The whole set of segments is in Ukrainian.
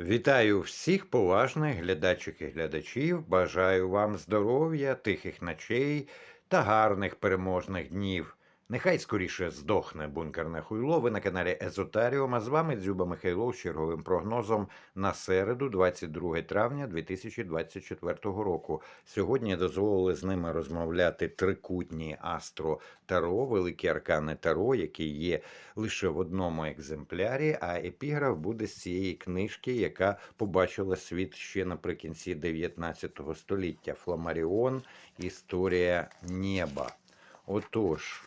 Вітаю всіх поважних глядачок і глядачів. Бажаю вам здоров'я, тихих ночей та гарних переможних днів. Нехай скоріше здохне бункерне хуйло. Ви на каналі Езотаріум, а з вами Дзюба Михайлов з черговим прогнозом на середу, 22 травня 2024 року. Сьогодні дозволили з ними розмовляти трикутні Астро Таро, великі аркани Таро, які є лише в одному екземплярі. А епіграф буде з цієї книжки, яка побачила світ ще наприкінці 19 століття. Фламаріон Історія неба. Отож.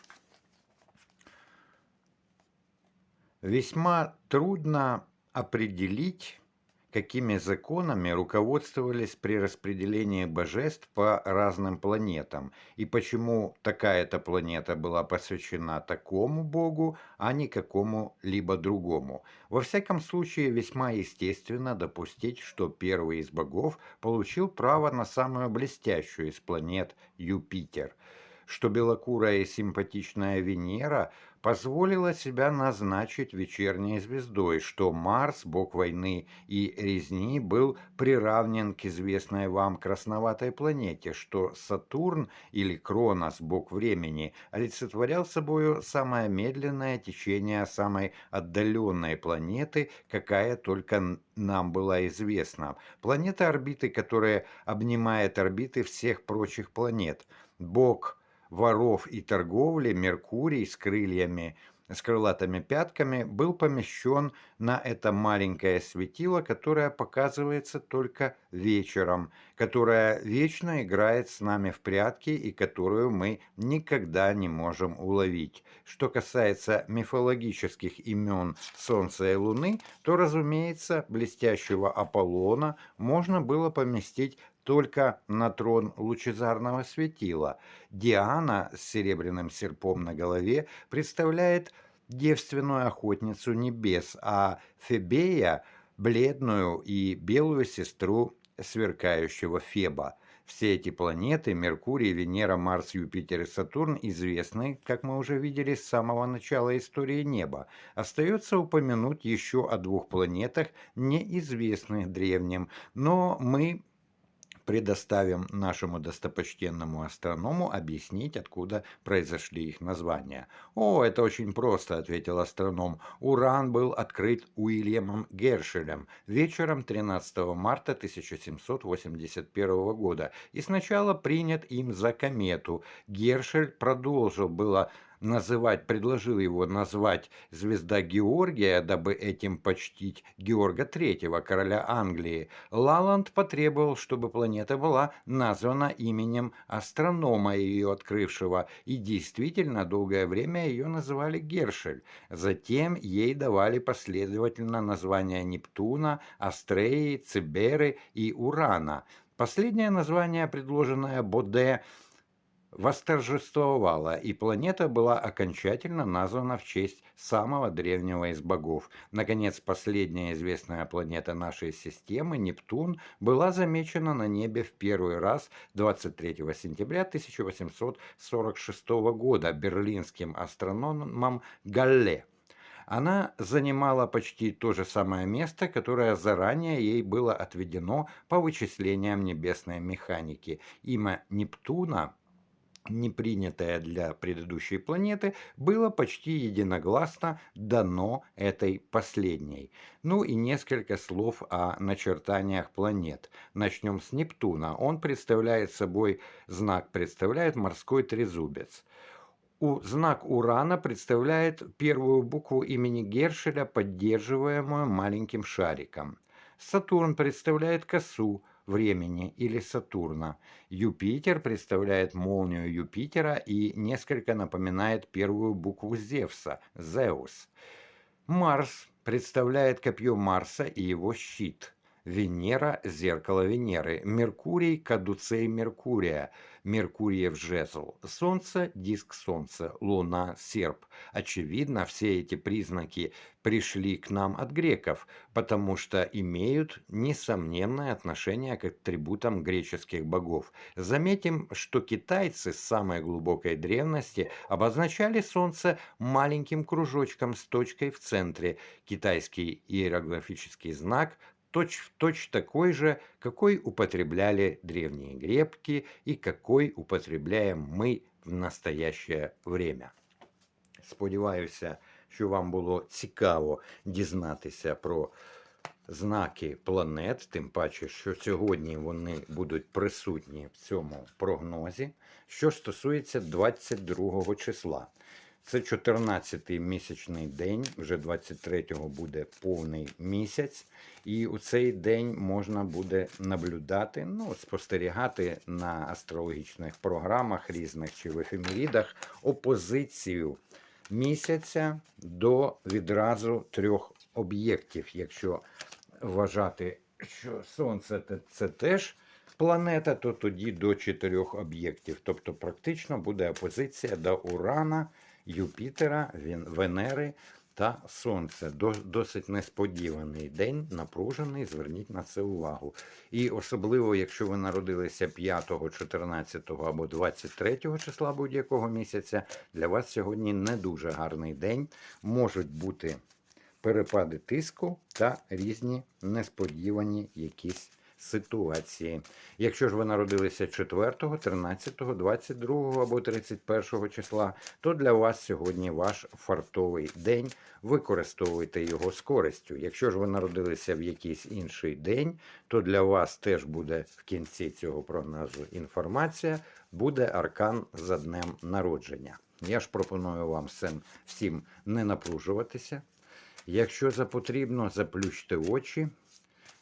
Весьма трудно определить, какими законами руководствовались при распределении божеств по разным планетам, и почему такая-то планета была посвящена такому богу, а не какому-либо другому. Во всяком случае, весьма естественно допустить, что первый из богов получил право на самую блестящую из планет Юпитер – что белокурая и симпатичная Венера позволила себя назначить вечерней звездой, что Марс, бог войны и резни, был приравнен к известной вам красноватой планете, что Сатурн или Кронос, бог времени, олицетворял собою самое медленное течение самой отдаленной планеты, какая только нам была известна. Планета орбиты, которая обнимает орбиты всех прочих планет. Бог воров и торговли Меркурий с крыльями, с крылатыми пятками был помещен на это маленькое светило, которое показывается только вечером, которое вечно играет с нами в прятки и которую мы никогда не можем уловить. Что касается мифологических имен Солнца и Луны, то, разумеется, блестящего Аполлона можно было поместить только на трон лучезарного светила. Диана с серебряным серпом на голове представляет девственную охотницу небес, а Фебея – бледную и белую сестру сверкающего Феба. Все эти планеты – Меркурий, Венера, Марс, Юпитер и Сатурн – известны, как мы уже видели, с самого начала истории неба. Остается упомянуть еще о двух планетах, неизвестных древним, но мы предоставим нашему достопочтенному астроному объяснить, откуда произошли их названия. «О, это очень просто», — ответил астроном. «Уран был открыт Уильямом Гершелем вечером 13 марта 1781 года и сначала принят им за комету. Гершель продолжил было называть, предложил его назвать звезда Георгия, дабы этим почтить Георга III, короля Англии, Лаланд потребовал, чтобы планета была названа именем астронома ее открывшего, и действительно долгое время ее называли Гершель. Затем ей давали последовательно названия Нептуна, Астреи, Циберы и Урана. Последнее название, предложенное Боде, восторжествовала, и планета была окончательно названа в честь самого древнего из богов. Наконец, последняя известная планета нашей системы, Нептун, была замечена на небе в первый раз 23 сентября 1846 года берлинским астрономом Галле. Она занимала почти то же самое место, которое заранее ей было отведено по вычислениям небесной механики. Имя Нептуна не принятое для предыдущей планеты, было почти единогласно дано этой последней. Ну и несколько слов о начертаниях планет. Начнем с Нептуна. Он представляет собой, знак представляет морской трезубец. У знак Урана представляет первую букву имени Гершеля, поддерживаемую маленьким шариком. Сатурн представляет косу, времени или Сатурна. Юпитер представляет молнию Юпитера и несколько напоминает первую букву Зевса – Зеус. Марс представляет копье Марса и его щит – Венера – зеркало Венеры, Меркурий – кадуцей Меркурия, Меркуриев жезл, Солнце – диск Солнца, Луна – серп. Очевидно, все эти признаки пришли к нам от греков, потому что имеют несомненное отношение к атрибутам греческих богов. Заметим, что китайцы с самой глубокой древности обозначали Солнце маленьким кружочком с точкой в центре. Китайский иероглифический знак – точь-в-точь такой же, какой употребляли древние греки и какой употребляем мы в настоящее время. Сподіваюся, що вам було цікаво дізнатися про знаки планет, тим паче, що сьогодні вони будуть присутні в цьому прогнозі. Що стосується 22 числа, це 14-й місячний день, вже 23-го буде повний місяць, і у цей день можна буде наблюдати, ну, спостерігати на астрологічних програмах різних чи в ефемерідах опозицію місяця до відразу трьох об'єктів, якщо вважати, що Сонце це, теж планета, то тоді до чотирьох об'єктів. Тобто, практично буде опозиція до Урана, Юпітера, Венери та Сонця. Досить несподіваний день, напружений. Зверніть на це увагу. І особливо, якщо ви народилися 5, 14 або 23 числа будь-якого місяця, для вас сьогодні не дуже гарний день. Можуть бути перепади тиску та різні несподівані якісь ситуації. Якщо ж ви народилися 4, 13, 22 або 31 числа, то для вас сьогодні ваш фартовий день. Використовуйте його з користю. Якщо ж ви народилися в якийсь інший день, то для вас теж буде в кінці цього прогнозу інформація, буде аркан за днем народження. Я ж пропоную вам всім не напружуватися. Якщо за потрібно, заплющте очі,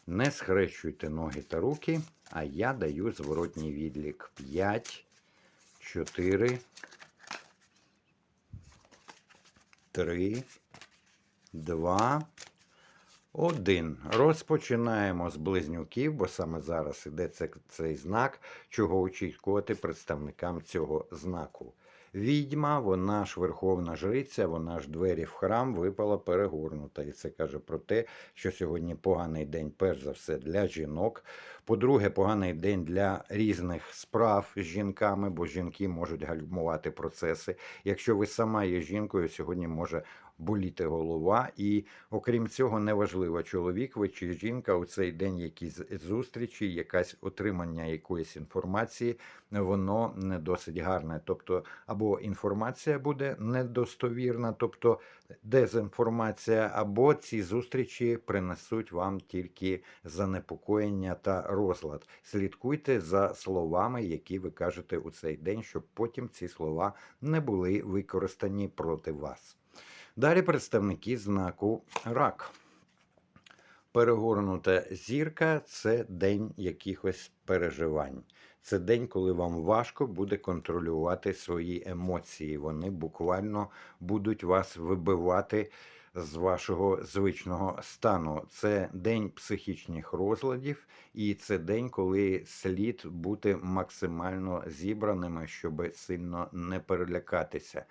не схрещуйте ноги та руки, а я даю зворотній відлік. 5, 4, 3, 2, 1. Розпочинаємо з близнюків, бо саме зараз іде цей знак, чого очікувати представникам цього знаку. Відьма, вона ж верховна жриця, вона ж двері в храм випала перегорнута. І це каже про те, що сьогодні поганий день, перш за все, для жінок. По-друге, поганий день для різних справ з жінками, бо жінки можуть гальмувати процеси. Якщо ви сама є жінкою, сьогодні може боліти голова. І окрім цього, неважливо, чоловік ви чи жінка у цей день якісь зустрічі, якась отримання якоїсь інформації, воно не досить гарне. Тобто, або інформація буде недостовірна, тобто дезінформація, або ці зустрічі принесуть вам тільки занепокоєння та розлад. Слідкуйте за словами, які ви кажете у цей день, щоб потім ці слова не були використані проти вас. Далі представники знаку рак. Перегорнута зірка це день якихось переживань. Це день, коли вам важко буде контролювати свої емоції. Вони буквально будуть вас вибивати з вашого звичного стану. Це день психічних розладів, і це день, коли слід бути максимально зібраними, щоб сильно не перелякатися.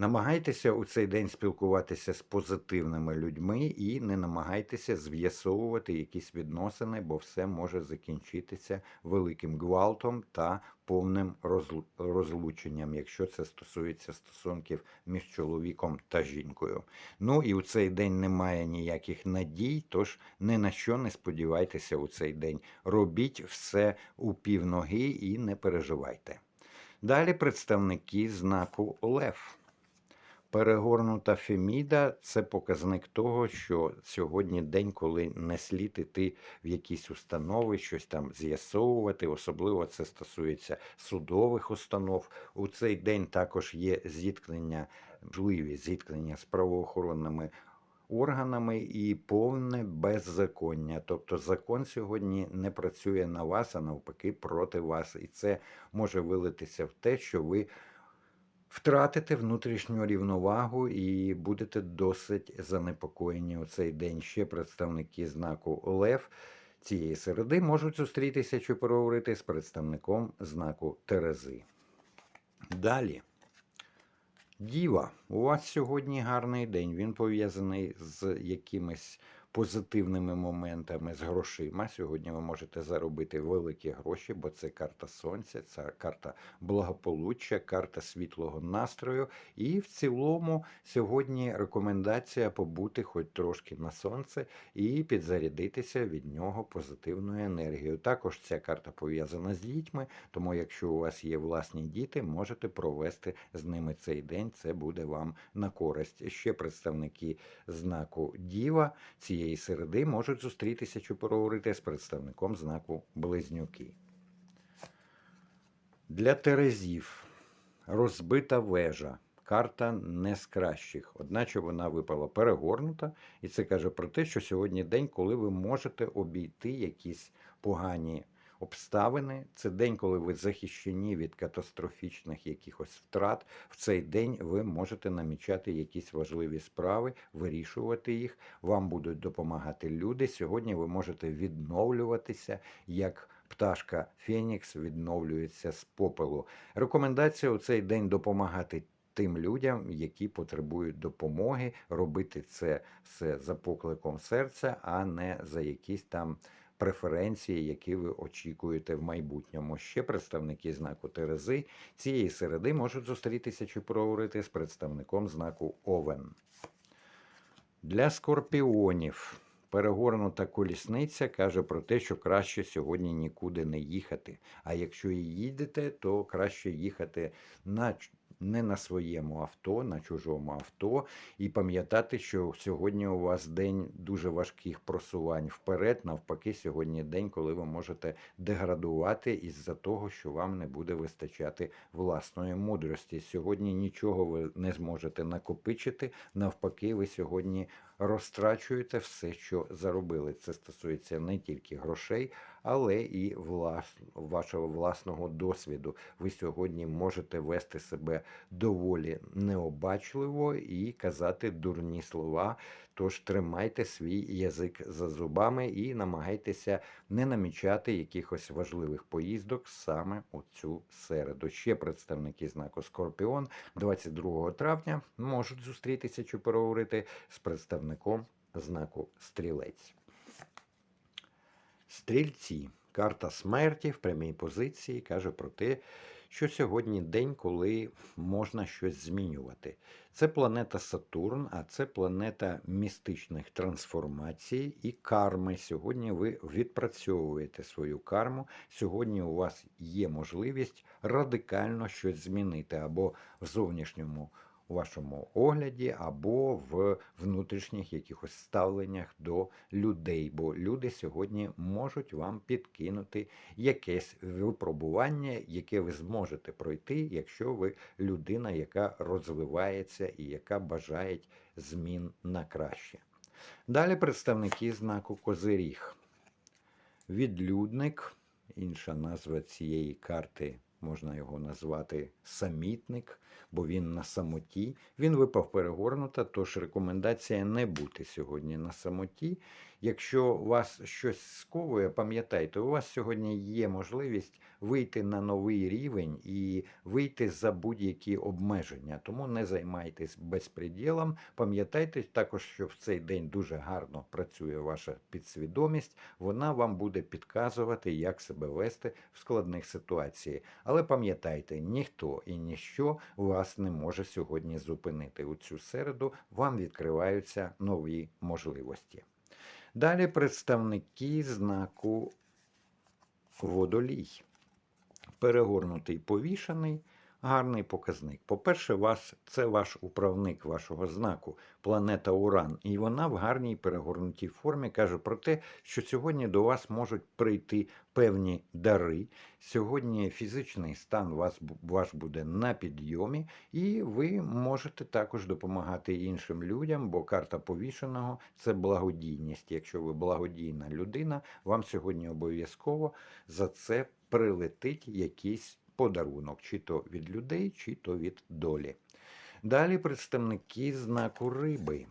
Намагайтеся у цей день спілкуватися з позитивними людьми і не намагайтеся з'ясовувати якісь відносини, бо все може закінчитися великим гвалтом та повним розлученням, якщо це стосується стосунків між чоловіком та жінкою. Ну і у цей день немає ніяких надій, тож ні на що не сподівайтеся у цей день. Робіть все у півноги і не переживайте. Далі представники знаку Лев. Перегорнута Феміда це показник того, що сьогодні день, коли не слід іти в якісь установи, щось там з'ясовувати. Особливо це стосується судових установ. У цей день також є зіткнення, можливі зіткнення з правоохоронними органами і повне беззаконня. Тобто закон сьогодні не працює на вас, а навпаки проти вас. І це може вилитися в те, що ви втратите внутрішню рівновагу і будете досить занепокоєні у цей день. Ще представники знаку Лев цієї середи можуть зустрітися чи поговорити з представником знаку Терези. Далі. Діва, у вас сьогодні гарний день. Він пов'язаний з якимись позитивними моментами з грошима. Сьогодні ви можете заробити великі гроші, бо це карта сонця, це карта благополуччя, карта світлого настрою. І в цілому сьогодні рекомендація побути хоч трошки на сонце і підзарядитися від нього позитивною енергією. Також ця карта пов'язана з дітьми, тому якщо у вас є власні діти, можете провести з ними цей день. Це буде вам на користь. Ще представники знаку Діва цієї середи можуть зустрітися чи поговорити з представником знаку Близнюки. Для Терезів розбита вежа. Карта не з кращих, одначе вона випала перегорнута, і це каже про те, що сьогодні день, коли ви можете обійти якісь погані обставини. Це день, коли ви захищені від катастрофічних якихось втрат. В цей день ви можете намічати якісь важливі справи, вирішувати їх. Вам будуть допомагати люди. Сьогодні ви можете відновлюватися як. Пташка Фенікс відновлюється з попелу. Рекомендація у цей день допомагати тим людям, які потребують допомоги, робити це все за покликом серця, а не за якісь там преференції, які ви очікуєте в майбутньому. Ще представники знаку Терези цієї середи можуть зустрітися чи проговорити з представником знаку Овен. Для скорпіонів. Перегорнута колісниця каже про те, що краще сьогодні нікуди не їхати. А якщо і їдете, то краще їхати на не на своєму авто, на чужому авто, і пам'ятати, що сьогодні у вас день дуже важких просувань вперед. Навпаки, сьогодні день, коли ви можете деградувати із-за того, що вам не буде вистачати власної мудрості. Сьогодні нічого ви не зможете накопичити. Навпаки, ви сьогодні розтрачуєте все, що заробили. Це стосується не тільки грошей, але і влас... вашого власного досвіду. Ви сьогодні можете вести себе доволі необачливо і казати дурні слова. Тож тримайте свій язик за зубами і намагайтеся не намічати якихось важливих поїздок саме у цю середу. Ще представники знаку Скорпіон 22 травня можуть зустрітися чи переговорити з представником знаку Стрілець. Стрільці. Карта смерті в прямій позиції каже про те, що сьогодні день, коли можна щось змінювати. Це планета Сатурн, а це планета містичних трансформацій і карми. Сьогодні ви відпрацьовуєте свою карму. Сьогодні у вас є можливість радикально щось змінити або в зовнішньому у вашому огляді або в внутрішніх якихось ставленнях до людей. Бо люди сьогодні можуть вам підкинути якесь випробування, яке ви зможете пройти, якщо ви людина, яка розвивається і яка бажає змін на краще. Далі представники знаку Козиріг. Відлюдник, інша назва цієї карти можна його назвати самітник, бо він на самоті. Він випав перегорнута, тож рекомендація не бути сьогодні на самоті. Якщо вас щось сковує, пам'ятайте, у вас сьогодні є можливість вийти на новий рівень і вийти за будь-які обмеження. Тому не займайтесь безпреділом. Пам'ятайте також, що в цей день дуже гарно працює ваша підсвідомість. Вона вам буде підказувати, як себе вести в складних ситуаціях. Але пам'ятайте, ніхто і ніщо вас не може сьогодні зупинити. У цю середу вам відкриваються нові можливості. Далі представники знаку водолій. Перегорнутий повішаний гарний показник. По-перше, вас це ваш управник вашого знаку, планета Уран, і вона в гарній перегорнутій формі каже про те, що сьогодні до вас можуть прийти певні дари. Сьогодні фізичний стан вас, ваш буде на підйомі, і ви можете також допомагати іншим людям, бо карта повішеного це благодійність. Якщо ви благодійна людина, вам сьогодні обов'язково за це прилетить якийсь подарунок, чи то від людей, чи то від долі. Далі представники знаку риби.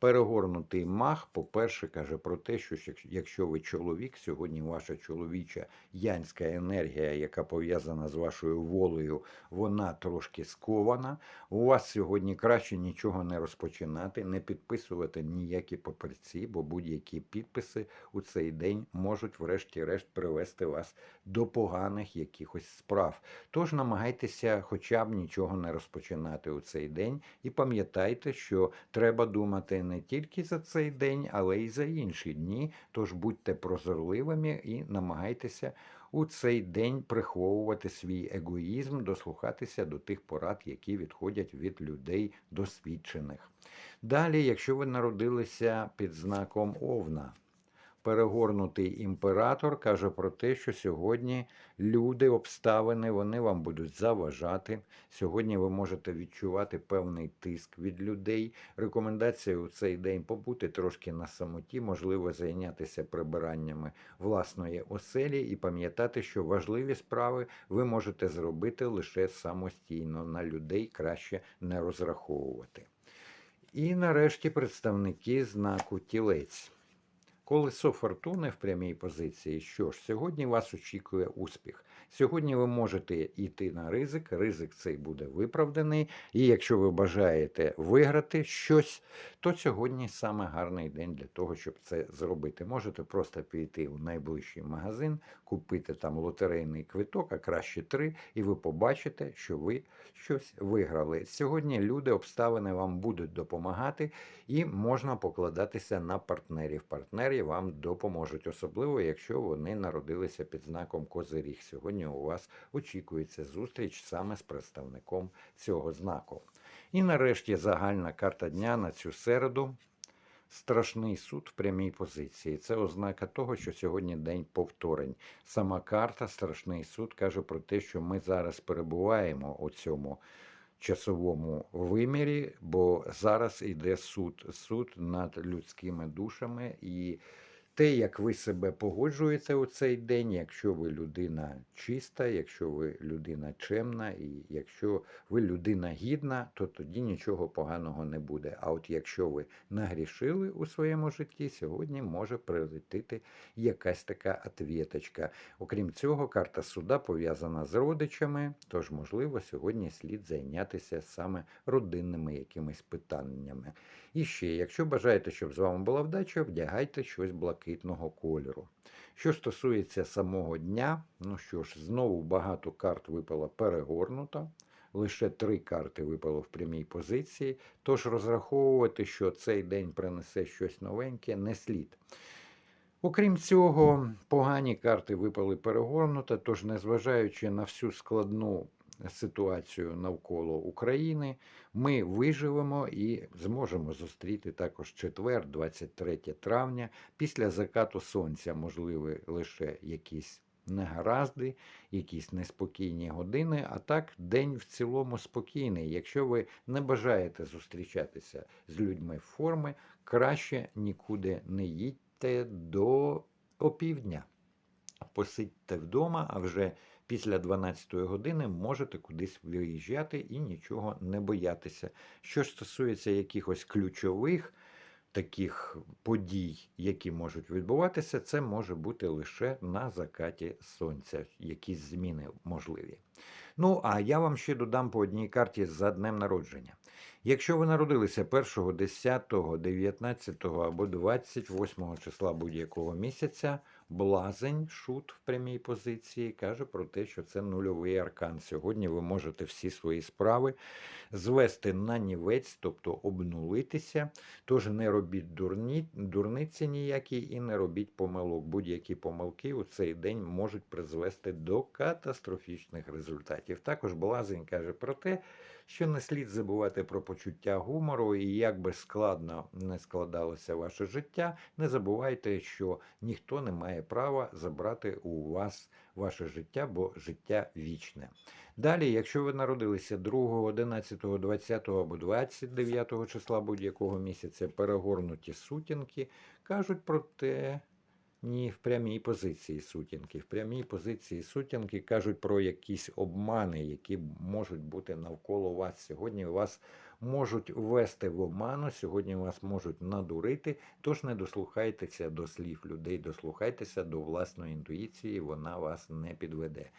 Перегорнутий мах, по-перше, каже про те, що якщо ви чоловік, сьогодні ваша чоловіча янська енергія, яка пов'язана з вашою волею, вона трошки скована. У вас сьогодні краще нічого не розпочинати, не підписувати ніякі папірці, бо будь-які підписи у цей день можуть, врешті-решт, привести вас до поганих якихось справ. Тож намагайтеся хоча б нічого не розпочинати у цей день і пам'ятайте, що треба думати не тільки за цей день, але й за інші дні. Тож будьте прозорливими і намагайтеся у цей день приховувати свій егоїзм, дослухатися до тих порад, які відходять від людей досвідчених. Далі, якщо ви народилися під знаком Овна, перегорнутий імператор каже про те, що сьогодні люди, обставини, вони вам будуть заважати. Сьогодні ви можете відчувати певний тиск від людей. Рекомендація у цей день побути трошки на самоті, можливо, зайнятися прибираннями власної оселі і пам'ятати, що важливі справи ви можете зробити лише самостійно. На людей краще не розраховувати. І нарешті представники знаку тілець. Колесо фортуни в прямій позиції. Що ж, сьогодні вас очікує успіх. Сьогодні ви можете йти на ризик, ризик цей буде виправданий. І якщо ви бажаєте виграти щось, то сьогодні саме гарний день для того, щоб це зробити. Можете просто піти в найближчий магазин, купити там лотерейний квиток, а краще три, і ви побачите, що ви щось виграли. Сьогодні люди, обставини вам будуть допомагати, і можна покладатися на партнерів. Партнери вам допоможуть, особливо якщо вони народилися під знаком Козиріг. Сьогодні у вас очікується зустріч саме з представником цього знаку. І нарешті загальна карта дня на цю середу. Страшний суд в прямій позиції. Це ознака того, що сьогодні день повторень. Сама карта, страшний суд каже про те, що ми зараз перебуваємо у цьому часовому вимірі, бо зараз йде суд, суд над людськими душами і. Те, як ви себе погоджуєте у цей день, якщо ви людина чиста, якщо ви людина чемна, і якщо ви людина гідна, то тоді нічого поганого не буде. А от якщо ви нагрішили у своєму житті, сьогодні може прилетіти якась така отвіточка. Окрім цього, карта суда пов'язана з родичами, тож, можливо, сьогодні слід зайнятися саме родинними якимись питаннями. І ще, якщо бажаєте, щоб з вами була вдача, вдягайте щось блакитного кольору. Що стосується самого дня, ну що ж, знову багато карт випало перегорнуто. Лише три карти випало в прямій позиції, тож розраховувати, що цей день принесе щось новеньке, не слід. Окрім цього, погані карти випали перегорнуто, тож, незважаючи на всю складну ситуацію навколо України, ми виживемо і зможемо зустріти також четвер, 23 травня. Після закату сонця можливі лише якісь негаразди, якісь неспокійні години. А так, день в цілому спокійний. Якщо ви не бажаєте зустрічатися з людьми в форми, краще нікуди не їдьте до опівдня. Посидьте вдома, а вже після 12 години можете кудись виїжджати і нічого не боятися. Що ж стосується якихось ключових таких подій, які можуть відбуватися, це може бути лише на закаті сонця, якісь зміни можливі. Ну, а я вам ще додам по одній карті за днем народження. Якщо ви народилися 1, 10, 19 або 28 числа будь-якого місяця, блазень, шут в прямій позиції, каже про те, що це нульовий аркан. Сьогодні ви можете всі свої справи звести на нівець, тобто обнулитися. Тож не робіть дурні, дурниці ніякі і не робіть помилок. Будь-які помилки у цей день можуть призвести до катастрофічних результатів. Також блазень каже про те, що не слід забувати про почуття гумору, і як би складно не складалося ваше життя, не забувайте, що ніхто не має права забрати у вас ваше життя, бо життя вічне. Далі, якщо ви народилися 2, 11, 20 або 29 числа будь-якого місяця, перегорнуті сутінки кажуть про те, Ні, в прямій позиції сутінки. В прямій позиції сутінки кажуть про якісь обмани, які можуть бути навколо вас. Сьогодні вас можуть ввести в обману, сьогодні вас можуть надурити. Тож не дослухайтеся до слів людей, дослухайтеся до власної інтуїції, вона вас не підведе.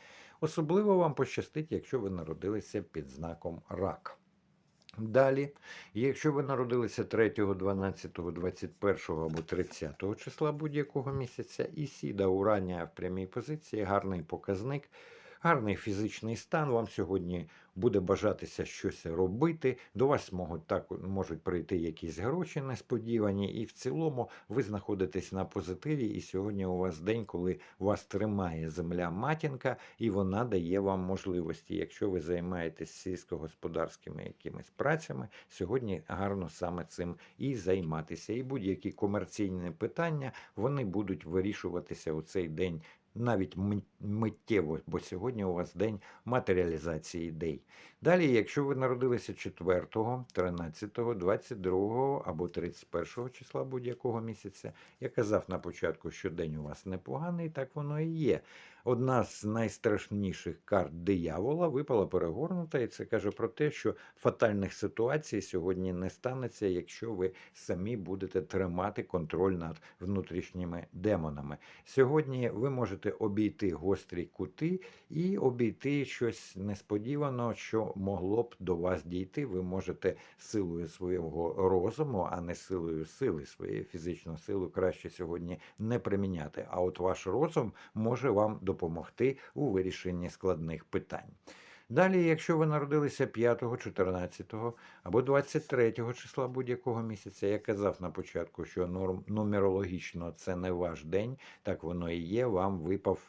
Особливо вам пощастить, якщо ви народилися під знаком рак. Далі, якщо ви народилися 3, 12, 21 або 30 числа будь-якого місяця, і сіда урання в прямій позиції, гарний показник, гарний фізичний стан. Вам сьогодні буде бажатися щось робити. До вас можуть так можуть прийти якісь гроші несподівані, і в цілому ви знаходитесь на позитиві. І сьогодні у вас день, коли вас тримає земля матінка, і вона дає вам можливості. Якщо ви займаєтесь сільськогосподарськими якимись працями, сьогодні гарно саме цим і займатися. І будь-які комерційні питання вони будуть вирішуватися у цей день. Навіть миттєво, бо сьогодні у вас день матеріалізації ідей. Далі, якщо ви народилися 4, 13, 22 або 31 числа будь-якого місяця, я казав на початку, що день у вас непоганий, так воно і є. Одна з найстрашніших карт диявола випала перегорнута, і це каже про те, що фатальних ситуацій сьогодні не станеться, якщо ви самі будете тримати контроль над внутрішніми демонами. Сьогодні ви можете обійти гострі кути і обійти щось несподівано, що могло б до вас дійти. Ви можете силою свого розуму, а не силою сили своєї фізичну силу краще сьогодні не приміняти. А от ваш розум може вам допомогти у вирішенні складних питань. Далі, якщо ви народилися 5, 14 або 23 числа будь-якого місяця, я казав на початку, що нумерологічно це не ваш день, так воно і є. Вам випав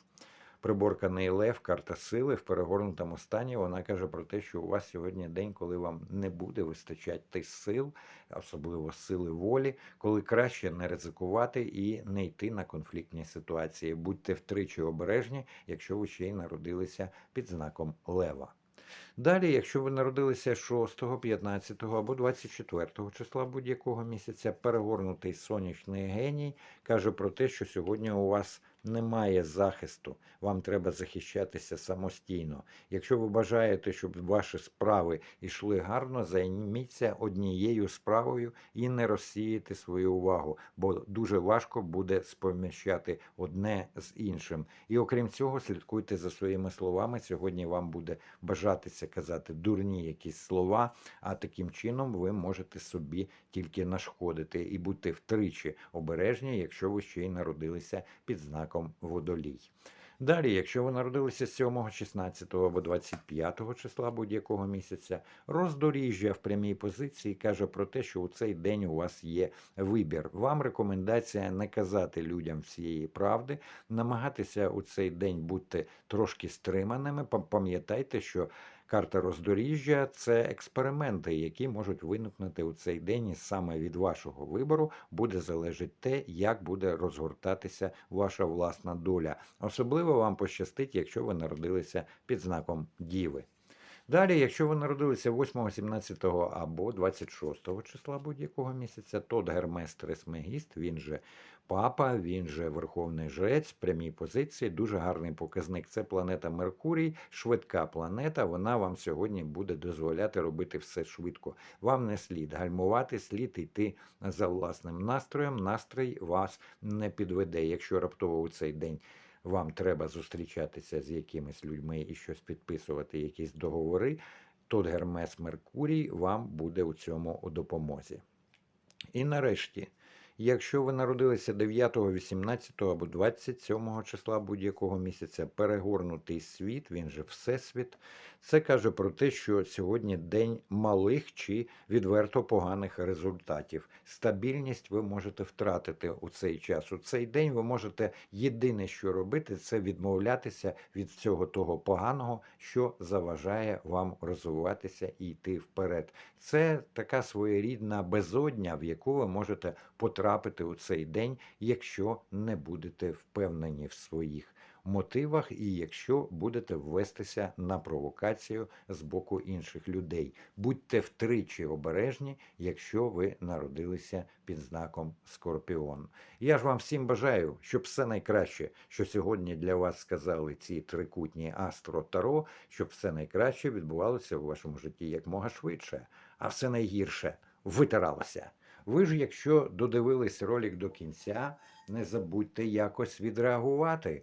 приборканий лев, карта сили в перегорнутому стані. Вона каже про те, що у вас сьогодні день, коли вам не буде вистачати сил, особливо сили волі, коли краще не ризикувати і не йти на конфліктні ситуації. Будьте втричі обережні, якщо ви ще й народилися під знаком лева. Далі, якщо ви народилися 6, 15 або 24 числа будь-якого місяця, перегорнутий сонячний геній каже про те, що сьогодні у вас немає захисту, вам треба захищатися самостійно. Якщо ви бажаєте, щоб ваші справи йшли гарно, займіться однією справою і не розсіяти свою увагу, бо дуже важко буде споміщати одне з іншим. І окрім цього, слідкуйте за своїми словами. Сьогодні вам буде бажатися казати дурні якісь слова, а таким чином ви можете собі тільки нашкодити і бути втричі обережні, якщо ви ще й народилися під знаком водолій. Далі, якщо ви народилися 7, 16 або 25 числа будь-якого місяця, роздоріжжя в прямій позиції каже про те, що у цей день у вас є вибір. Вам рекомендація не казати людям всієї правди, намагатися у цей день бути трошки стриманими. Пам'ятайте, що Карта роздоріжжя це експерименти, які можуть виникнути у цей день, і саме від вашого вибору буде залежати те, як буде розгортатися ваша власна доля. Особливо вам пощастить, якщо ви народилися під знаком Діви. Далі, якщо ви народилися 8, 17 або 26 числа будь-якого місяця, то Гермес Трисмегіст, він же папа, він же Верховний Жрець, прямій позиції, дуже гарний показник. Це планета Меркурій, швидка планета. Вона вам сьогодні буде дозволяти робити все швидко. Вам не слід гальмувати, слід йти за власним настроєм. Настрій вас не підведе. Якщо раптово у цей день вам треба зустрічатися з якимись людьми і щось підписувати, якісь договори, то Гермес Меркурій вам буде у цьому у допомозі. І нарешті, якщо ви народилися 9, 18 або 27 числа будь-якого місяця, перегорнутий світ, він же Всесвіт, це каже про те, що сьогодні день малих чи відверто поганих результатів. Стабільність ви можете втратити у цей час. У цей день ви можете єдине, що робити, це відмовлятися від всього того поганого, що заважає вам розвиватися і йти вперед. Це така своєрідна безодня, в яку ви можете потрапити у цей день, якщо не будете впевнені в своїх мотивах і якщо будете ввестися на провокацію з боку інших людей. Будьте втричі обережні, якщо ви народилися під знаком Скорпіон. Я ж вам всім бажаю, щоб все найкраще, що сьогодні для вас сказали ці трикутні Астро Таро, щоб все найкраще відбувалося в вашому житті якмога швидше, а все найгірше витиралося. Ви ж, якщо додивились ролик до кінця, не забудьте якось відреагувати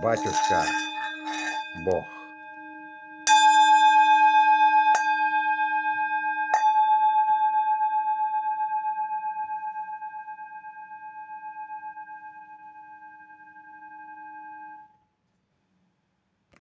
батюшка, Бог.